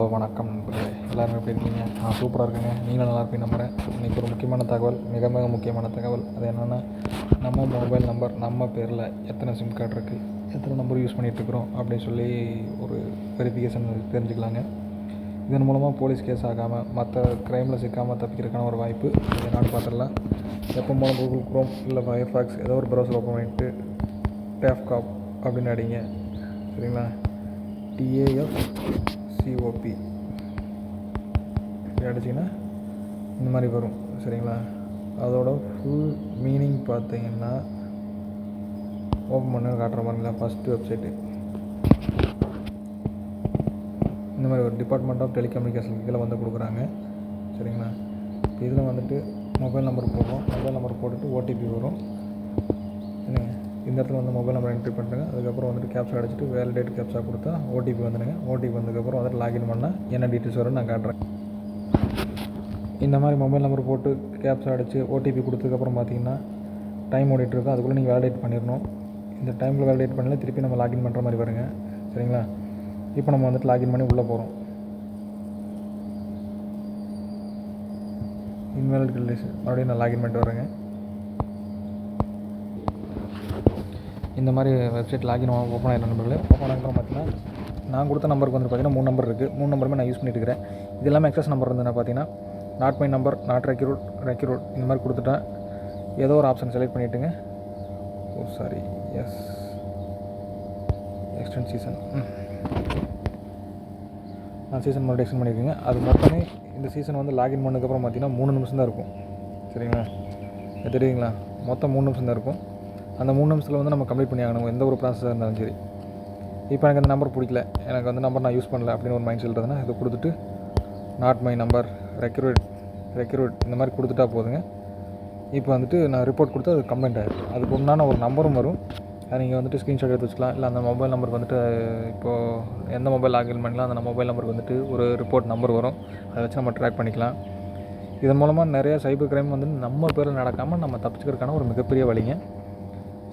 வணக்கம் நண்பர்களே. எப்படி இருக்கீங்க? நான் சூப்பராக இருக்கேங்க. நீங்களும் நல்லா இருப்பீங்க நம்புகிறேன் இன்றைக்கி ஒரு முக்கியமான தகவல் மிக மிக முக்கியமான தகவல். அது என்னென்னா நம்ம மொபைல் நம்பர் நம்ம பேரில் எத்தனை சிம் கார்டு இருக்குது எத்தனை நம்பர் யூஸ் பண்ணிகிட்ருக்குறோம் அப்படின்னு சொல்லி ஒரு வெரிஃபிகேஷன் தெரிஞ்சுக்கலாங்க. இதன் மூலமாக போலீஸ் கேஸ் ஆகாமல் மற்ற க்ரைமில் சிக்காமல் தப்பிக்கிறதுக்கான ஒரு வாய்ப்பு இது என்னன்னு பார்த்துடலாம். எப்போ மூலம் கூகுள் குரோம் இல்லை ஃபயர்ஃபாக்ஸ் ஏதோ ஒரு ப்ரௌசர் ஓப்பன் பண்ணிவிட்டு டேஃப்காப் அப்படின்னு அடிங்க. சரிங்களா? டிஏஎஃப் சிஓபி இப்படி அடிச்சிங்கன்னா இந்த மாதிரி வரும் சரிங்களா? அதோட ஃபுல் மீனிங் பார்த்தீங்கன்னா ஓப்பன் பண்ண காட்டுற மாதிரிங்களா ஃபஸ்ட்டு வெப்சைட்டு இந்த மாதிரி ஒரு டிபார்ட்மெண்ட் ஆஃப் டெலிகம்யூனிகேஷன் கீழே வந்து கொடுக்குறாங்க சரிங்களா? இதில் வந்துட்டு மொபைல் நம்பர் போடுறோம். மொபைல் நம்பர் போட்டுட்டு ஓடிபி வரும். இந்த இடத்துல வந்து மொபைல் நம்பர் என்ட்ரி பண்ணுறேங்க அதுக்கப்புறம் வந்துட்டு கேப்சா அடிச்சுட்டு வேலிடேட் கேப்சா கொடுத்தா ஓடிபி வந்துடுங்க. ஓடிபி வந்ததுக்கப்புறம் வந்துட்டு லாகின் பண்ணால் என்ன டீட்டெயில்ஸ் வரும்னு நான் காட்டுறேன். இந்த மாதிரி மொபைல் நம்பர் போட்டு கேப்ஸ் அடித்து ஓடிபி கொடுத்ததுக்கப்புறம் பார்த்தீங்கன்னா டைம் ஓடிட்டுருக்கோம் அதுக்குள்ளே நீங்கள் வேலிடேட் பண்ணிடணும். இந்த டைமில் வேலிடேட் பண்ணல திருப்பி நம்ம லாகின் பண்ணுற மாதிரி வருங்க சரிங்களா? இப்போ நம்ம வந்துட்டு லாகின் பண்ணி உள்ளே போகிறோம் இன்வேலிட் மறுபடியும் நான் லாகின் பண்ணிட்டு வரேங்க. இந்த மாதிரி வெப்சைட் லாகின் ஓப்பன் ஆகிடும் நம்பர்களே ஓப்பன் ஆகிற பார்த்தீங்கன்னா நான் கொடுத்த நம்பருக்கு வந்து பார்த்தீங்கன்னா மூணு நம்பர் இருக்குது மூணு நம்பருமே நான் யூஸ் பண்ணிட்டு இருக்கிறேன். இது எல்லாமே எக்ஸஸ் நம்பர் இருந்ததுன்னா பார்த்தீங்கன்னா not my number not required required இந்த மாதிரி கொடுத்துட்டேன் ஏதோ ஒரு ஆப்ஷன் செலக்ட் பண்ணிவிட்டுங்க oh sorry yes extend season நான் சீசன் மறுபடியும் எக்ஸ்டென்ட் பண்ணியிருக்கேங்க. அது மொத்தமே இந்த சீசன் வந்து லாகின் பண்ணதுக்கப்புறம் பார்த்தீங்கன்னா மூணு நிமிஷம் தான் இருக்கும். சரிங்களா? தெரியுங்களா மொத்தம் மூணு நிமிஷம் தான் இருக்கும். அந்த மூணு நிமிஷத்தில் வந்து நம்ம கம்ப்ளீட் பண்ணி ஆகணும் எந்த ஒரு ப்ராசஸாக இருந்தாலும் சரி. இப்போ எனக்கு அந்த நம்பர் பிடிக்கல. எனக்கு அந்த நம்பர் நான் யூஸ் பண்ணல அப்படின்னு ஒரு மைண்ட் செட் இதை கொடுத்துட்டு not my number required required இந்த மாதிரி கொடுத்துட்டா போதுங்க. இப்போ வந்துட்டு நான் ரிப்போர்ட் கொடுத்து அது கம்ப்ளைண்ட் ஆகிடும் அதுக்கு உண்டான ஒரு நம்பரும் வரும். அதை நீங்கள் வந்துட்டு ஸ்க்ரீன்ஷாட் எடுத்து வச்சுக்கலாம். இல்லை அந்த மொபைல் நம்பருக்கு வந்துட்டு இப்போது எந்த மொபைல் லாகின் பண்ணலாம் அந்த மொபைல் நம்பருக்கு வந்துட்டு ஒரு ரிப்போர்ட் நம்பர் வரும். அதை வச்சு நம்ம ட்ராக் பண்ணிக்கலாம். இதன் மூலமாக நிறைய சைபர் கிரைம் வந்து நம்ம பேரில் நடக்காமல் நம்ம தப்பிச்சுக்கிறதுக்கான ஒரு மிகப்பெரிய வழிங்க.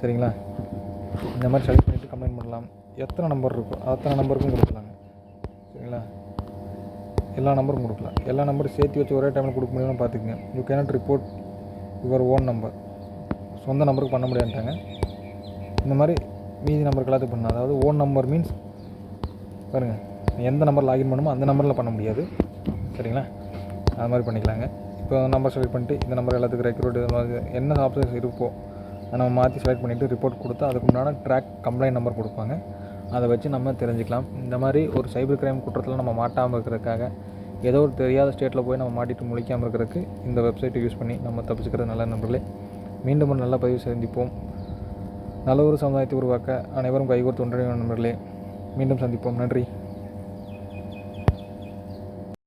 சரிங்களா? இந்த மாதிரி செலக்ட் பண்ணிவிட்டு கம்ப்ளைண்ட் பண்ணலாம். எத்தனை நம்பர் இருக்கோ அத்தனை நம்பருக்கும் கொடுக்கலாங்க. சரிங்களா? எல்லா நம்பரும் கொடுக்கலாம். எல்லா நம்பரும் சேர்த்து வச்சு ஒரே டைமில் கொடுக்க முடியும்னு பார்த்துக்குங்க. You cannot report your own number சொந்த நம்பருக்கு பண்ண முடியாதுட்டாங்க இந்த மாதிரி மீதி நம்பருக்கு எல்லாத்தையும் பண்ணலாம். அதாவது ஓன் நம்பர் மீன்ஸ் பாருங்கள் எந்த நம்பர் லாகின் பண்ணுமோ அந்த நம்பரில் பண்ண முடியாது. சரிங்களா? அது மாதிரி பண்ணிக்கலாங்க. இப்போ நம்பர் செலக்ட் பண்ணிட்டு இந்த நம்பர் எல்லாத்துக்கும் ரெக்ரூட் இது மாதிரி என்ன ஆப்ஷன்ஸ் இருக்கோ நம்ம மாற்றி செலக்ட் பண்ணிவிட்டு ரிப்போர்ட் கொடுத்து அதுக்கு முன்னாடி ட்ராக் கம்ப்ளைண்ட் நம்பர் கொடுப்பாங்க. அதை வச்சு நம்ம தெரிஞ்சுக்கலாம். இந்த மாதிரி ஒரு சைபர் கிரைம் குற்றத்தில் நம்ம மாட்டாமல் இருக்கிறதுக்காக ஏதோ ஒரு தெரியாத ஸ்டேட்டில் போய் நம்ம மாட்டிட்டு முழிக்காமல் இருக்கிறதுக்கு இந்த வெப்சைட்டை யூஸ் பண்ணி நம்ம தப்பிச்சுக்கிறது நல்ல நண்பர்களே மீண்டும் ஒரு நல்ல பதிவு சந்திப்போம். நல்ல ஒரு சமுதாயத்தை உருவாக்க அனைவரும் கைகோர்த்து ஒன்றிய நண்பர்களே. மீண்டும் சந்திப்போம். நன்றி.